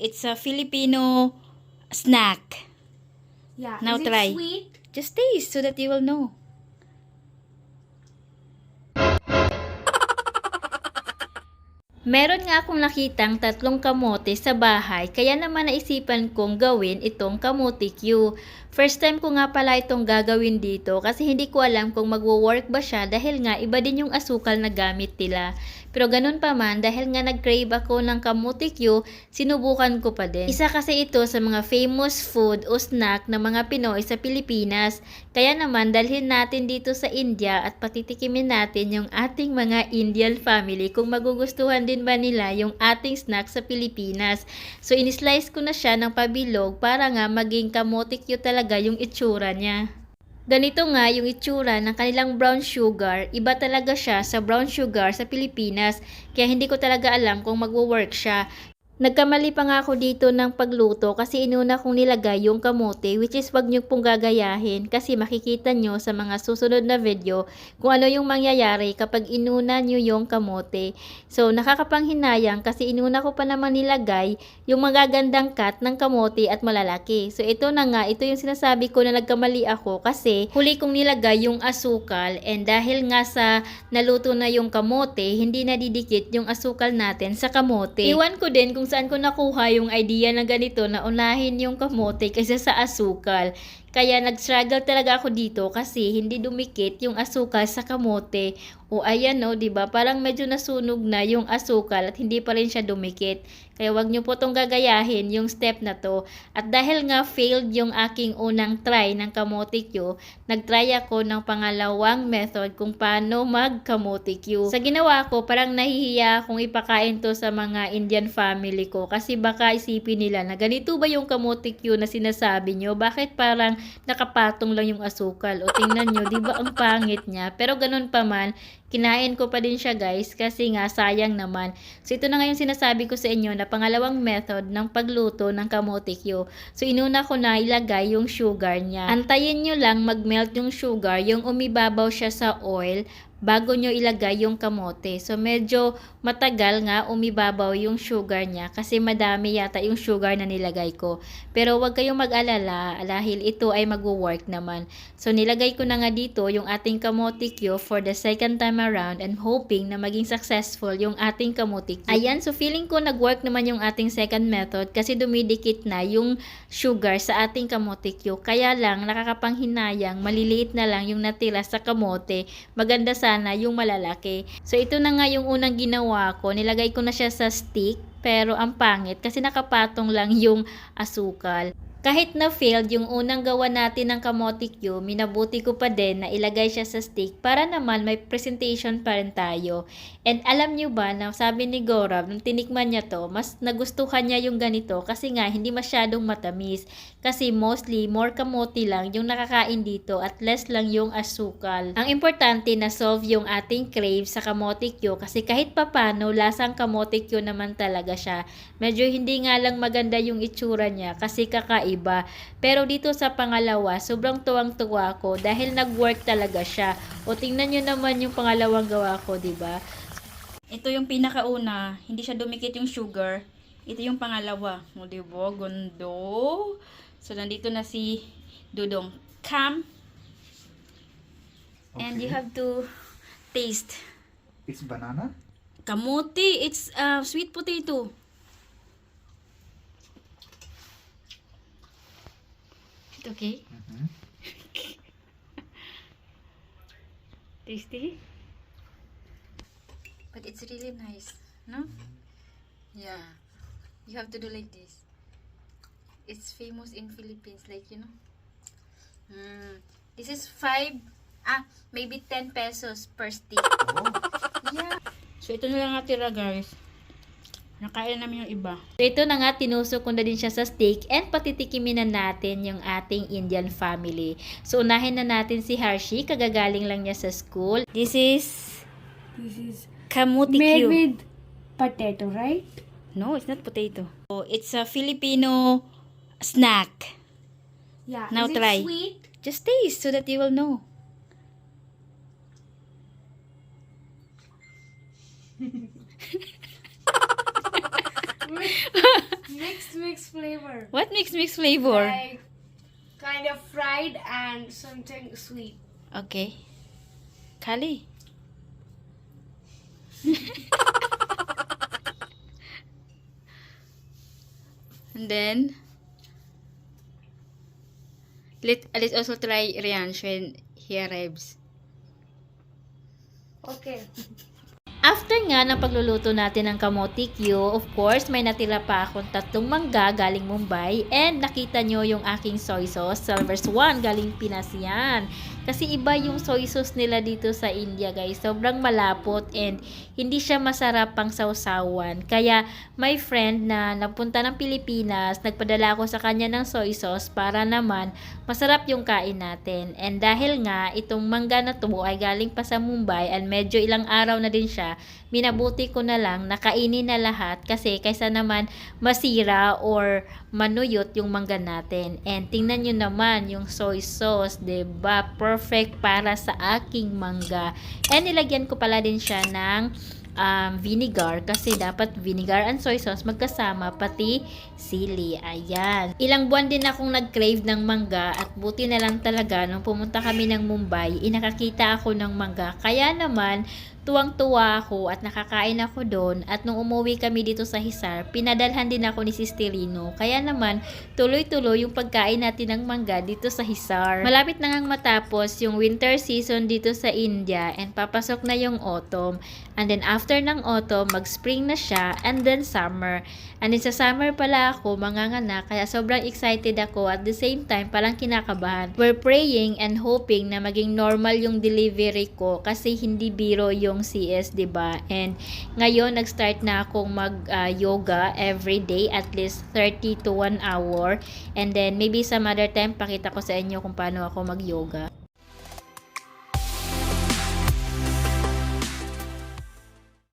It's a Filipino snack. Yeah. Now Is it try. sweet? Just taste so that you will know. Meron nga akong nakitang tatlong kamote sa bahay, kaya naman naisipan kong gawin itong kamote Q. First time ko nga pala itong gagawin dito kasi hindi ko alam kung magwo-work ba siya dahil nga iba din yung asukal na gamit nila. Pero ganun pa man, dahil nga nag-crave ako ng kamote Q, sinubukan ko pa din. Isa kasi ito sa mga famous food o snack ng mga Pinoy sa Pilipinas. Kaya naman, dalhin natin dito sa India at patitikimin natin yung ating mga Indian family kung magugustuhan din ba nila yung ating snack sa Pilipinas. So, in-slice ko na siya ng pabilog para nga maging kamote Q talaga yung itsura niya. Ganito nga yung itsura ng kanilang brown sugar. Iba talaga siya sa brown sugar sa Pilipinas. Kaya hindi ko talaga alam kung magwo-work siya. Nagkamali pa nga ako dito ng pagluto kasi inuna kong nilagay yung kamote which is wag nyo pong gagayahin kasi makikita nyo sa mga susunod na video kung ano yung mangyayari kapag inuna nyo yung kamote. So nakakapanghinayang kasi inuna ko pa naman nilagay yung magagandang cut ng kamote at malalaki. So ito na nga, ito yung sinasabi ko na nagkamali ako kasi huli kong nilagay yung asukal and dahil nga sa naluto na yung kamote, hindi nadidikit yung asukal natin sa kamote. Iwan ko din kung saan ko nakuha yung idea na ganito na unahin yung kamote kaysa sa asukal. Kaya nag-struggle talaga ako dito kasi hindi dumikit yung asukal sa kamote. O ayan no, 'di ba? Parang medyo nasunog na yung asukal at hindi pa rin siya dumikit. Kaya wag niyo po tong gagayahin yung step na to. At dahil nga failed yung aking unang try ng kamote Q, nag-try ako ng pangalawang method kung paano mag-kamote Q. Sa ginawa ko, parang nahihiya akong ipakain to sa mga Indian family ko kasi baka isipin nila na ganito ba yung kamote Q na sinasabi nyo? Bakit parang nakapatong lang yung asukal? O tingnan nyo, di ba ang pangit niya? Pero ganun pa man, kinain ko pa din siya guys kasi nga sayang naman. So ito na nga yung sinasabi ko sa inyo na pangalawang method ng pagluto ng kamote Q. So inuna ko na ilagay yung sugar niya. Antayin nyo lang mag-melt yung sugar, yung umibabaw siya sa oil bago nyo ilagay yung kamote. So medyo matagal nga umibabaw yung sugar niya kasi madami yata yung sugar na nilagay ko. Pero wag kayong mag-alala dahil ito ay magwo-work naman. So nilagay ko na nga dito yung ating kamote Q for the second time around and hoping na maging successful yung ating kamote Q. Ayan, so feeling ko nag-work naman yung ating second method kasi dumidikit na yung sugar sa ating kamote Q. Kaya lang nakakapanghinayang maliliit na lang yung natira sa kamote. Maganda sana yung malalaki. So ito na nga yung unang ginawa ko. Nilagay ko na siya sa stick pero ang pangit kasi nakapatong lang yung asukal. Kahit na failed yung unang gawa natin ng kamote Q, minabuti ko pa din na ilagay siya sa stick para naman may presentation pa rin tayo. And alam nyo ba na sabi ni Gorab, nung tinikman niya to, mas nagustuhan niya yung ganito kasi nga hindi masyadong matamis. Kasi mostly, more kamote lang yung nakakain dito at less lang yung asukal. Ang importante na solve yung ating crave sa kamote Q kasi kahit papano, lasang kamote Q naman talaga siya. Medyo hindi nga lang maganda yung itsura niya kasi kakaiba. Pero dito sa pangalawa, sobrang tuwang-tuwa ako dahil nag-work talaga siya. O tingnan nyo naman yung pangalawang gawa ko, di ba? Ito yung pinakauna, hindi siya dumikit yung sugar. Ito yung pangalawa. O, di ba? Gundo. So, nandito na si Dudong. Come. And you Okay. have to taste. It's banana? Kamuti. It's uh, sweet potato. Okay? Mm-hmm. Tasty? But it's really nice, no? Yeah. You have to do like this. It's famous in Philippines, like, you know. Mm. This is 5, ah, maybe 10 pesos per stick. Oh, Yeah. So, ito na lang natira, guys. Nakain namin yung iba. So, ito na nga, tinusok ko na din siya sa steak and patitikimin na natin yung ating Indian family. So, unahin na natin si Hershey. Kagagaling lang niya sa school. This is This is kamuti made with potato, right? No, it's not potato. Oh, it's a Filipino snack. Yeah. Now is it try. sweet? Just taste so that you will know. flavor. What flavor? Like kind of fried and something sweet. Okay. Kali. and then let let's also try Rian when he arrives. Okay. After nga ng pagluluto natin ng kamote Q, of course, may natira pa akong tatlong mangga galing Mumbai and nakita nyo yung aking soy sauce, Silver Swan, galing Pinas yan. Kasi iba yung soy sauce nila dito sa India guys, sobrang malapot and hindi siya masarap pang sausawan. Kaya my friend na napunta ng Pilipinas, nagpadala ako sa kanya ng soy sauce para naman masarap yung kain natin. And dahil nga itong mangga na to ay galing pa sa Mumbai and medyo ilang araw na din siya, minabuti ko na lang nakainin na lahat kasi kaysa naman masira or manuyot yung mangga natin. And tingnan nyo naman yung soy sauce, 'di ba Perfect para sa aking mangga. And nilagyan ko pala din siya ng um, vinegar kasi dapat vinegar and soy sauce magkasama pati sili. Ayan. Ilang buwan din akong nag-crave ng mangga at buti na lang talaga nung pumunta kami ng Mumbai, inakakita ako ng mangga. Kaya naman, tuwang-tuwa ako at nakakain ako doon at nung umuwi kami dito sa Hisar, pinadalhan din ako ni Sisterino. Kaya naman, tuloy-tuloy yung pagkain natin ng mangga dito sa Hisar. Malapit na ngang matapos yung winter season dito sa India and papasok na yung autumn. And then after ng autumn, mag-spring na siya and then summer. And then sa summer pala ako manganganak kaya sobrang excited ako at the same time parang kinakabahan. We're praying and hoping na maging normal yung delivery ko kasi hindi biro yung CS, 'di ba? And ngayon nag-start na akong mag-yoga every day at least 30 to 1 hour. And then maybe some other time pakita ko sa inyo kung paano ako mag-yoga.